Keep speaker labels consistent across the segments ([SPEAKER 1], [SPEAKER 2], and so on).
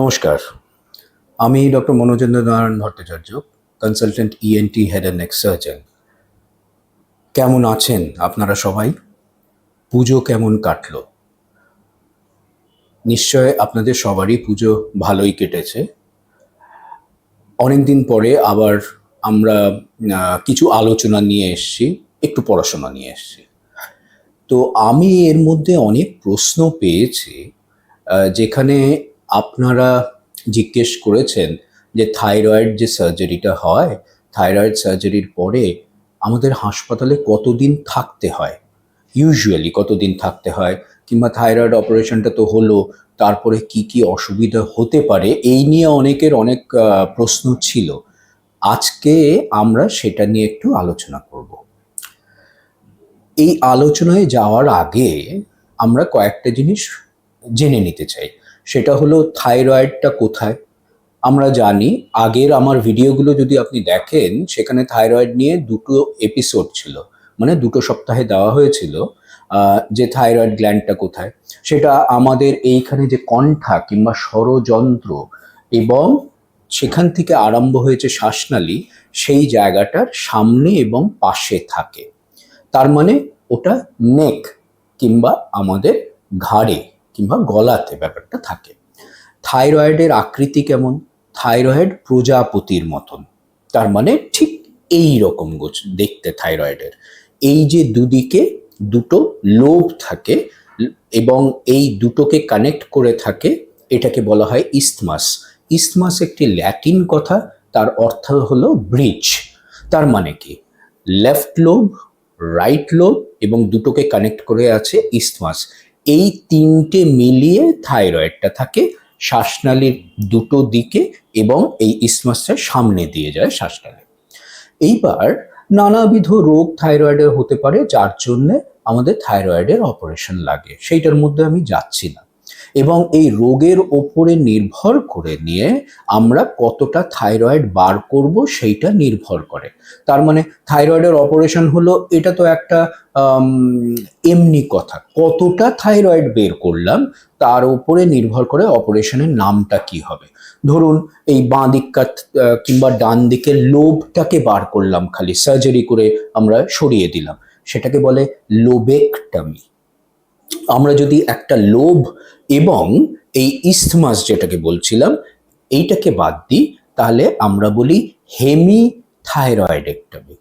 [SPEAKER 1] নমস্কার। আমি doctor Manojendra Narayan Bhattacharya, consultant ENT head and neck surgeon কেমন আছেন আপনারা সবাই? পুজো কেমন কাটলো? নিশ্চয় আপনাদের সবারই পুজো ভালোই কেটেছে। অনেকদিন পরে আবার আমরা কিছু আলোচনা নিয়ে এসেছি, একটু পড়াশোনা নিয়ে এসেছি। তো আমি এর মধ্যে অনেক প্রশ্ন পেয়েছি যেখানে আপনারা জিজ্ঞেস করেছেন যে থাইরয়েড যে সার্জারিটা হয়, থাইরয়েড সার্জারির পরে আমাদের হাসপাতালে কতদিন থাকতে হয়? ইউজুয়ালি কতদিন থাকতে হয়? কিংবা থাইরয়েড অপারেশনটা তো হলো, তারপরে কি কি অসুবিধা হতে পারে? এই নিয়ে অনেকের অনেক প্রশ্ন ছিল। আজকে আমরা সেটা নিয়ে একটু আলোচনা করব। এই আলোচনায় যাওয়ার আগে আমরা কয়েকটা জিনিস জেনে নিতে চাই। সেটা হলো থাইরয়েডটা কোথায়? আমরা জানি, আগের আমার ভিডিওগুলো যদি আপনি দেখেন, সেখানে থাইরয়েড নিয়ে দুটো এপিসোড ছিল। মানে দুটো সপ্তাহে দেওয়া হয়েছিল যে থাইরয়েড গ্ল্যান্ডটা কোথায়। সেটা আমাদের এইখানে যে কণ্ঠা কিংবা স্বরযন্ত্র এবং সেখান থেকে আরম্ভ হয়েছে শ্বাসনালী, সেই জায়গাটার সামনে এবং পাশে থাকে। তার মানে ওটা নেক কিংবা আমাদের ঘাড়ে। কিংবা গলাতে ব্যাপারটা থাকে। থাইরয়েডের আকৃতি কেমন? থাইরয়েড প্রজাপতির মতন। তার মানে ঠিক এই রকম গোছ দেখতে থাইরয়েডের। এই যে দুদিকে দুটো লোভ থাকে এবং এই দুটোকে কানেক্ট করে থাকে, এটাকে বলা হয় ইস্তমাস ইস্তমাস একটি ল্যাটিন কথা, তার অর্থ হলো ব্রিজ। তার মানে কি? লেফট লোভ রাইট লোভ এবং দুটোকে কানেক্ট করে আছে ইস্তমাস এই তিনটে মিলিয়ে থাইরয়েডটা থাকে শ্বাসনালীর দুটো দিকে এবং এই ইসমাসটা সামনে দিয়ে যায় শ্বাসনালী। এইবার নানাবিধ রোগ থাইরয়েডের হতে পারে, যার জন্য আমাদের থাইরয়েডের অপারেশন লাগে। সেইটার মধ্যে আমি যাচ্ছি না। এবং এই রোগের ওপরে নির্ভর করে নিয়ে আমরা কতটা থাইরয়েড বার করব সেইটা নির্ভর করে। তার মানে থাইরয়েডের অপারেশন হলো, এটা তো একটা এমনি কথা। কতটা থাইরয়েড বের করলাম, তার উপরে নির্ভর করে অপারেশনের নামটা কি হবে। ধরুন, এই বাঁ দিককার কিংবা ডান দিকের লোভটাকে বার করলাম খালি, সার্জারি করে আমরা সরিয়ে দিলাম। সেটাকে বলে লোবেকটামি। আমরা যদি একটা লোভ এবং এই ইস্থমাস যেটাকে বলছিলাম, এইটাকে বাদ দিই, তাহলে আমরা বলি হেমি থাইরয়েডেক্টমি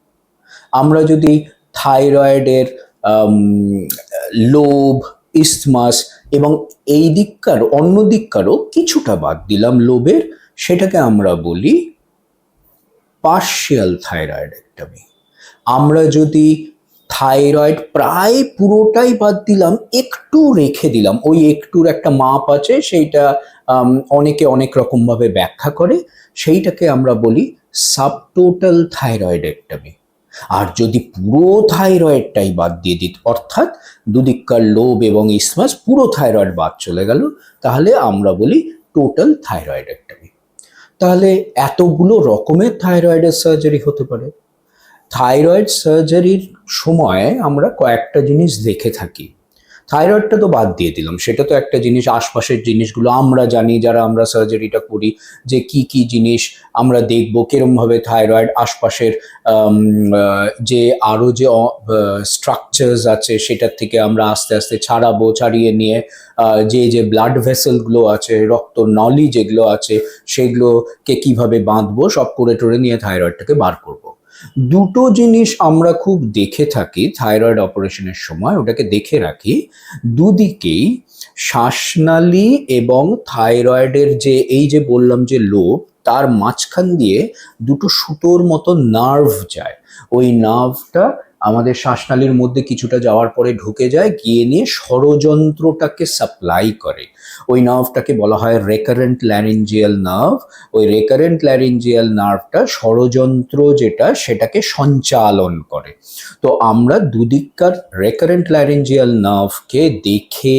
[SPEAKER 1] আমরা যদি থাইরয়েডের লোভ ইস্থমাস এবং এই দিককার, অন্য দিককারও কিছুটা বাদ দিলাম লোভের, সেটাকে আমরা বলি পার্শিয়াল থাইরয়েড থাইরয়েডেক্টমি আমরা যদি থাইরয়েড প্রায় পুরোটাই বাদ দিলাম, একটু রেখে দিলাম। ওই একটুর একটা মাপ আছে, সেইটা অনেকে অনেক রকমভাবে ব্যাখ্যা করে। সেইটাকে আমরা বলি সাবটোটাল থাইরয়েডেক্টমি আর যদি পুরো থাইরয়েডটাই বাদ দিয়ে দিত, অর্থাৎ দুদিককার লোভ এবং ইসমাস পুরো থাইরয়েড বাদ চলে গেল, তাহলে আমরা বলি টোটাল থাইরয়েডেক্টমি তাহলে এতগুলো রকমের থাইরয়েডের সার্জারি হতে পারে। থাইরয়েড সার্জারির সময় আমরা কয়েকটা জিনিস দেখে থাকি থাইরয়েডটা তো বাদ দিয়ে দিলাম সেটা তো একটা জিনিস, আশপাশের জিনিসগুলো আমরা জানি, যারা আমরা সার্জারিটা করি, যে কি কি জিনিস আমরা দেখব, কিরমভাবে থাইরয়েড আশপাশের যে আরও যে স্ট্রাকচার্স আছে, সেটার থেকে আমরা আস্তে আস্তে ছাড়াবো, ছাড়িয়ে নিয়ে যে যে ব্লাড ভেসেলগুলো আছে, রক্ত নলি যেগুলো আছে, সেগুলোকে কীভাবে বাঁধবো, সব করে টরে নিয়ে থাইরয়েডটাকে বার করব। দুটো জিনিস আমরা খুব দেখে থাকি থাইরয়েড অপারেশনের সময়, ওটাকে দেখে রাখি। দুদিকেই শ্বাসনালী এবং থাইরয়েডের যে, এই যে বললাম যে লোভ তার মাঝখান দিয়ে দুটো সুতোর মতো নার্ভ যায়। ওই নার্ভটা আমাদের শ্বাসনালীর মধ্যে কিছুটা যাওয়ার পরে ঢুকে যায়, গিয়ে নিয়ে ষড়যন্ত্রটাকে সাপ্লাই করে। ওই নার্ভটাকে বলা হয় রেকারেন্ট ল্যারেঞ্জিয়াল নার্ভ ওই রেকারেন্ট ল্যারেঞ্জিয়াল নার্ভটা ষড়যন্ত্র যেটা, সেটাকে সঞ্চালন করে। তো আমরা দুদিককার রেকারেন্ট ল্যারেঞ্জিয়াল নার্ভকে দেখে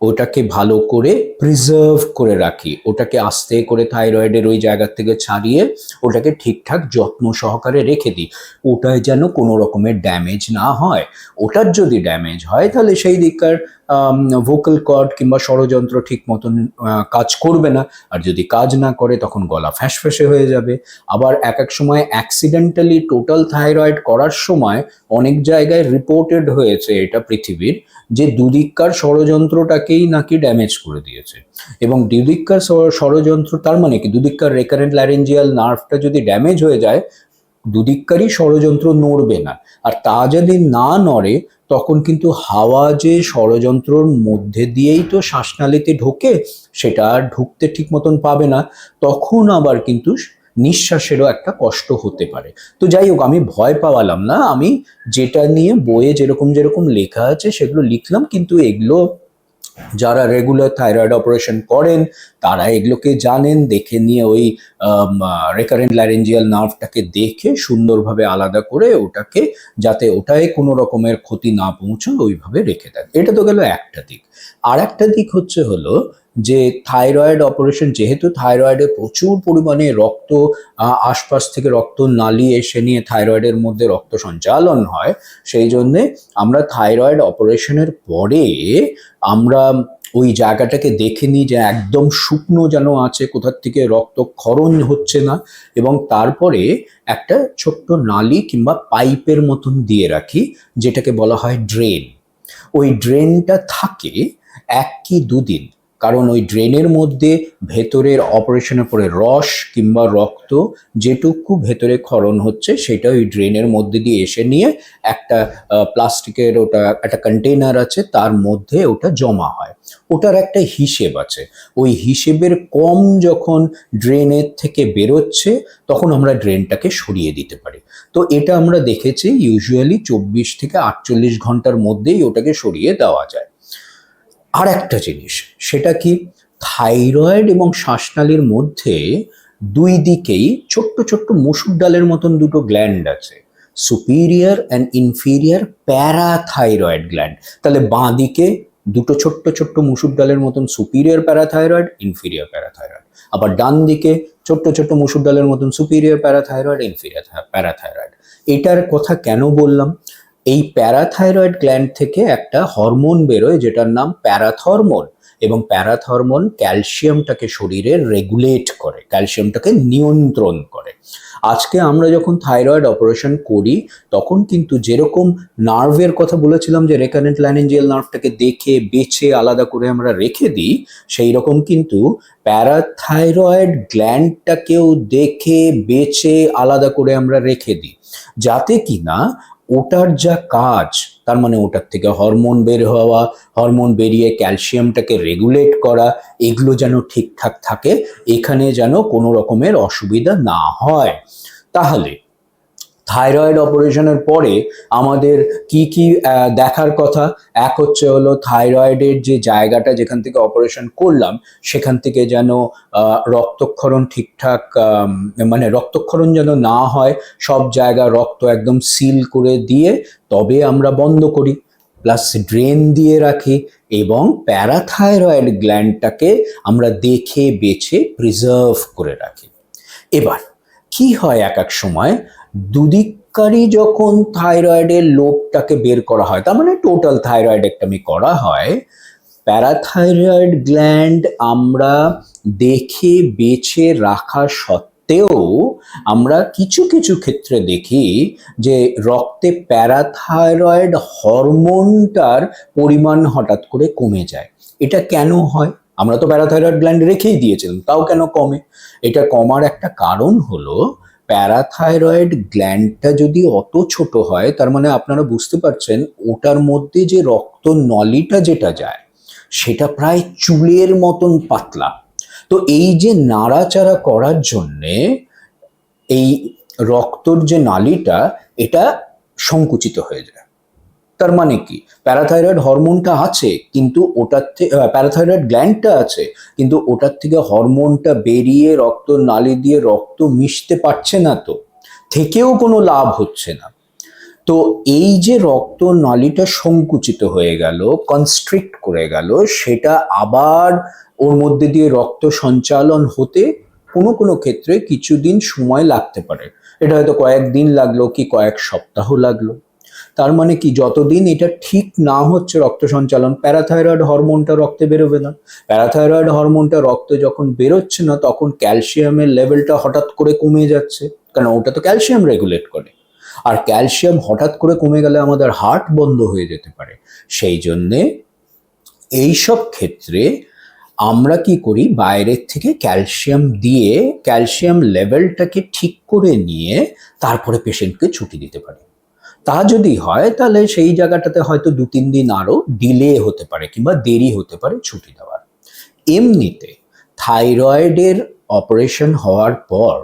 [SPEAKER 1] ওটাকে ভালো করে প্রিজার্ভ করে রাখি। ওটাকে আস্তে করে থাইরয়েডের ওই জায়গা থেকে ছাড়িয়ে ওটাকে ঠিকঠাক যত্ন সহকারে রেখে দিই। ওটায় যেন কোনো রকমের ড্যামেজ না হয়। ওটার যদি ড্যামেজ হয়, তাহলে সেই দিককার ভোকাল কর্ড কিংবা ষড়যন্ত্র ঠিক মতন কাজ করবে না। আর যদি কাজ না করে, তখন গলা ফ্যাসফ্যাসে হয়ে যাবে। আবার এক এক সময় অ্যাক্সিডেন্টালি টোটাল থাইরয়েড করার সময় অনেক জায়গায় রিপোর্টেড হয়েছে এটা পৃথিবীর, যে দুদিককার ষড়যন্ত্রটাকেই নাকি ড্যামেজ করে দিয়েছে। এবং দুদিককার ষড়যন্ত্র, তার মানে কি? দুদিককার রেকারেন্ট ল্যারেঞ্জিয়াল নার্ভটা যদি ড্যামেজ হয়ে যায়, দুদিককারই ষড়যন্ত্র নড়বে না। আর তা যদি না নড়ে, তখন কিন্তু হাওয়া যে ষড়যন্ত্রর মধ্যে দিয়েই তো শ্বাসনালীতে ঢোকে, সেটা আর ঢুকতে ঠিক মতন পাবে না। তখন আবার কিন্তু নিঃশ্বাসেরও একটা কষ্ট হতে পারে। তো যাই হোক, আমি ভয় পাওয়ালাম না। আমি যেটা নিয়ে বইয়ে যেরকম যেরকম লেখা আছে, সেগুলো লিখলাম, কিন্তু এগুলো যারা রেগুলার থাইরয়েড অপারেশন করেন, তারা এগুলোকে জানেন, দেখে নিয়ে ওই রেকারেন্ট ল্যারেঞ্জিয়াল নার্ভটাকে দেখে সুন্দরভাবে আলাদা করে ওটাকে, যাতে ওটায় কোনো রকমের ক্ষতি না পৌঁছয়, ওইভাবে রেখে দেন। এটা তো গেল একটা দিক। আর একটা দিক হচ্ছে হলো যে থাইরয়েড অপারেশন, যেহেতু থাইরয়েডে প্রচুর পরিমাণে রক্ত আশপাশ থেকে রক্ত নালি এসে নিয়ে থাইরয়েডের মধ্যে রক্ত সঞ্চালন হয়, সেই জন্যে আমরা থাইরয়েড অপারেশনের পরে আমরা ওই জায়গাটাকে দেখে নিই যে একদম শুকনো যেন আছে, কোথার থেকে রক্ত রক্তক্ষরণ হচ্ছে না এবং তারপরে একটা ছোট্ট নালি কিংবা পাইপের মতন দিয়ে রাখি, যেটাকে বলা হয় ড্রেন। ওই ড্রেনটা থাকে এক কি দুদিন? কারণ ওই ড্রেনের মধ্যে ভেতরের অপারেশনের পরে রস কিংবা রক্ত যেটুকু ভেতরে ক্ষরণ হচ্ছে, সেটা ওই ড্রেনের মধ্যে দিয়ে এসে নিয়ে একটা প্লাস্টিকের ওটা, একটা কন্টেনার আছে, তার মধ্যে ওটা জমা হয়। ওটার একটা হিসেব আছে। ওই হিসেবের কম যখন ড্রেনের থেকে বেরোচ্ছে, তখন আমরা ড্রেনটাকে সরিয়ে দিতে পারি। তো এটা আমরা দেখেছি, ইউজুয়ালি চব্বিশ থেকে আটচল্লিশ ঘণ্টার মধ্যেই ওটাকে সরিয়ে দেওয়া যায়। আর একটা জিনিস, সেটা কি? থাইরয়েড এবং শ্বাসনালীর মধ্যে দুই দিকেই ছোট্ট ছোট্ট মসুর ডালের মতন দুটো গ্ল্যান্ড আছে। Superior and inferior parathyroid gland তাহলে বাঁ দিকে দুটো ছোট্ট ছোট্ট মুসুর ডালের মতন সুপিরিয়র প্যারাথাইরয়েড ইনফিরিয়র প্যারাথাইরয়েড আবার ডান দিকে ছোট্ট ছোট্ট মুসুর ডালের মতন সুপিরিয়র প্যারাথাইরয়েড ইনফিরিয়র প্যারাথাইরয়েড এটার কথা কেন বললাম? এই প্যারাথাইরয়েড গ্ল্যান্ড থেকে একটা হরমোন বেরোয় যেটার নাম প্যারাথরমোন এবং প্যারাথরমোন ক্যালসিয়ামটাকে শরীরে রেগুলেট করে, ক্যালসিয়ামটাকে নিয়ন্ত্রণ করে। আজকে আমরা যখন থাইরয়েড অপারেশন করি, তখন কিন্তু যেরকম নার্ভের কথা বলেছিলাম যে রেকারেন্ট ল্যানেঞ্জিয়াল নার্ভটাকে দেখে, বেছে, আলাদা করে আমরা রেখে দিই, সেই রকম কিন্তু প্যারাথাইরয়েড গ্ল্যান্ডটাকেও দেখে, বেছে, আলাদা করে আমরা রেখে দিই। যাতে কিনা ওটার যা কাজ, তার মানে ওটার থেকে হরমোন বের হওয়া, হরমোন বেরিয়ে ক্যালসিয়ামটাকে রেগুলেট করা, এগুলো যেন ঠিকঠাক থাকে, এখানে যেন কোনো রকমের অসুবিধা না হয়। তাহলে থাইরয়েড অপারেশনের পরে আমাদের কি কি দেখার কথা? এক হচ্ছে হলো থাইরয়েডের যে জায়গাটা যেখান থেকে অপারেশন করলাম, সেখান থেকে যেন রক্তক্ষরণ ঠিকঠাক মানে রক্তক্ষরণ যেন না হয়, সব জায়গা রক্ত একদম সিল করে দিয়ে তবে আমরা বন্ধ করি। প্লাস ড্রেন দিয়ে রাখি এবং প্যারাথাইরয়েড গ্ল্যান্ডটাকে আমরা দেখে, বেছে প্রিজার্ভ করে রাখি। এবার, কি হয় এক এক সময়? দুদিককারই যখন থাইরয়েডের লোবটাকে বের করা হয়, তার মানে টোটাল থাইরয়েড থাইরয়েডেক্টমি করা হয় প্যারাথাইরয়েড গ্ল্যান্ড আমরা দেখে, বেছে রাখা সত্ত্বেও আমরা কিছু কিছু ক্ষেত্রে দেখি যে রক্তে প্যারাথাইরয়েড হরমোনটার পরিমাণ হঠাৎ করে কমে যায়। এটা কেন হয়? আমরা তো প্যারাথাইরয়েড গ্ল্যান্ড রেখেই দিয়েছিলাম, তাও কেন কমে? এটা কমার একটা কারণ হলো প্যারাথাইরয়েড গ্ল্যান্ডটা যদি অত ছোট হয়, তার মানে আপনারা বুঝতে পারছেন ওটার মধ্যে যে রক্ত নলিটা যেটা যায়, সেটা প্রায় চুলের মতন পাতলা। তো এই যে নাড়াচাড়া করার জন্যে এই রক্তর যে নালিটা, এটা সংকুচিত হয়ে যায়। তার মানে কি? প্যারাথাইরয়েড হরমোনটা আছে, কিন্তু ওটার থেকে প্যারাথাইরয়েড গ্ল্যান্ডটা আছে, কিন্তু ওটার থেকে হরমোনটা বেরিয়ে রক্ত নালি দিয়ে রক্ত মিশতে পারছে না তো, থেকেও কোনো লাভ হচ্ছে না। তো এই যে রক্ত নালীটা সংকুচিত হয়ে গেল কনস্ট্রিক্ট করে গেল, সেটা আবার ওর মধ্যে দিয়ে রক্ত সঞ্চালন হতে কোনো কোনো ক্ষেত্রে কিছুদিন সময় লাগতে পারে। এটা হয়তো কয়েক দিন লাগল কি কয়েক সপ্তাহ লাগল। তার মানে কি? যতদিন এটা ঠিক না হচ্ছে রক্ত সঞ্চালন, প্যারাথাইরয়েড হরমোনটা রক্তে বেরোবে না। প্যারাথাইরয়েড হরমোনটা রক্তে যখন বেরোচ্ছে না, তখন ক্যালসিয়ামের লেভেলটা হঠাৎ করে কমে যাচ্ছে। কারণ ওটা তো ক্যালসিয়াম রেগুলেট করে। আর ক্যালসিয়াম হঠাৎ করে কমে গেলে আমাদের হার্ট বন্ধ হয়ে যেতে পারে। সেই জন্যে এইসব ক্ষেত্রে আমরা কি করি? বাইরের থেকে ক্যালসিয়াম দিয়ে ক্যালসিয়াম লেভেলটাকে ঠিক করে নিয়ে তারপরে পেশেন্টকে ছুটি দিতে পারি। তা যদি হয়, তাহলে সেই জায়গাটাতে হয়তো দু, তিন দিন আরও ডিলে হতে পারে কিংবা দেরি হতে পারে ছুটি দেওয়ার। এমনিতে থাইরয়েডের অপারেশন হওয়ার পর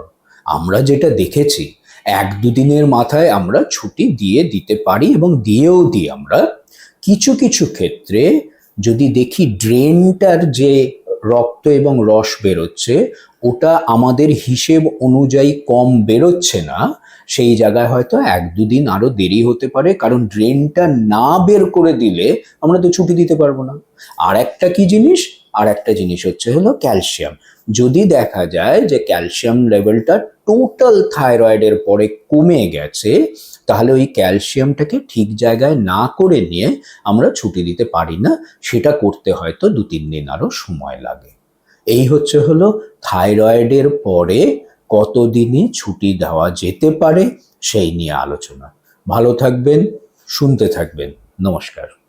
[SPEAKER 1] আমরা যেটা দেখেছি, এক দুদিনের মাথায় আমরা ছুটি দিয়ে দিতে পারি এবং দিয়েও দিই আমরা। কিছু কিছু ক্ষেত্রে যদি দেখি ড্রেনটার যে রক্ত এবং রস বেরোচ্ছে, ওটা আমাদের হিসেব অনুযায়ী কম বেরোচ্ছে না, সেই জায়গায় হয়তো এক দুদিন আরও দেরি হতে পারে, কারণ ড্রেনটা না বের করে দিলে আমরা তো ছুটি দিতে পারব না। আর একটা কি জিনিস? আর একটা জিনিস হচ্ছে হলো ক্যালসিয়াম। যদি দেখা যায় যে ক্যালসিয়াম লেভেলটা টোটাল থাইরয়েডের পরে কমে গেছে তাহলে ওই ক্যালসিয়ামটাকে ঠিক জায়গায় না করে নিয়ে আমরা ছুটি দিতে পারি না, সেটা করতে হয়তো দু তিন দিন আরও সময় লাগে। এই হচ্ছে হলো থাইরয়েডের পরে কতদিনে ছুটি দেওয়া যেতে পারে সেই নিয়ে আলোচনা। ভালো থাকবেন, শুনতে থাকবেন। নমস্কার।